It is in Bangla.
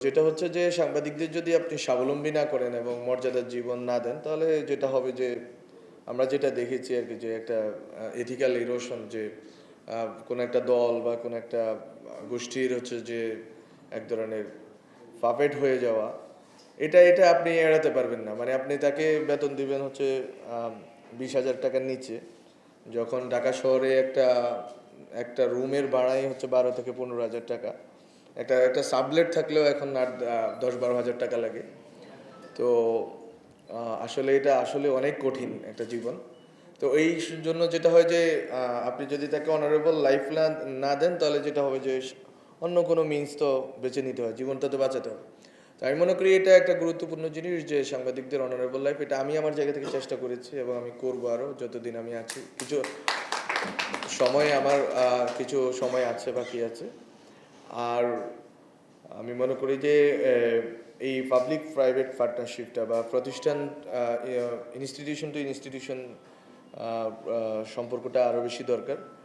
যেটা হচ্ছে যে সাংবাদিকদের যদি আপনি স্বাবলম্বী না করেন এবং মর্যাদার জীবন না দেন, তাহলে যেটা হবে যে আমরা যেটা দেখেছি আর কি যে একটা এথিক্যাল ইরোশন যে কোনো একটা দল বা কোনো একটা গোষ্ঠীর হচ্ছে যে এক ধরনের পাপেট হয়ে যাওয়া, এটা এটা আপনি এড়াতে পারবেন না। মানে আপনি তাকে বেতন দিবেন হচ্ছে বিশ হাজার টাকার নিচে। যখন ঢাকা শহরে একটা একটা রুমের ভাড়াই হচ্ছে বারো থেকে পনেরো হাজার টাকা। একটা একটা সাবলেট থাকলেও এখন আহ, দশ বারো হাজার টাকা লাগে। তো আসলে এটা আসলে অনেক কঠিন একটা জীবন। তো এই জন্য যেটা হয় যে আপনি যদি তাকে অনারেবল লাইফ না দেন তাহলে যেটা হবে যে অন্য কোনো মিনস তো বেছে নিতে হয় জীবনটা তো বাঁচাতে হবে। তো আমি মনে করি এটা একটা গুরুত্বপূর্ণ জিনিস যে সাংবাদিকদের অনারেবল লাইফ এটা আমি আমার জায়গা থেকে চেষ্টা করেছি এবং আমি করব আরও যতদিন আমি আছি। কিছু সময় আমার কিছু সময় আছে বাকি আছে। আর আমি মনে করি যে এই পাবলিক প্রাইভেট পার্টনারশিপটা বা প্রতিষ্ঠান ইনস্টিটিউশন টু ইনস্টিটিউশন সম্পর্কটা আরও বেশি দরকার।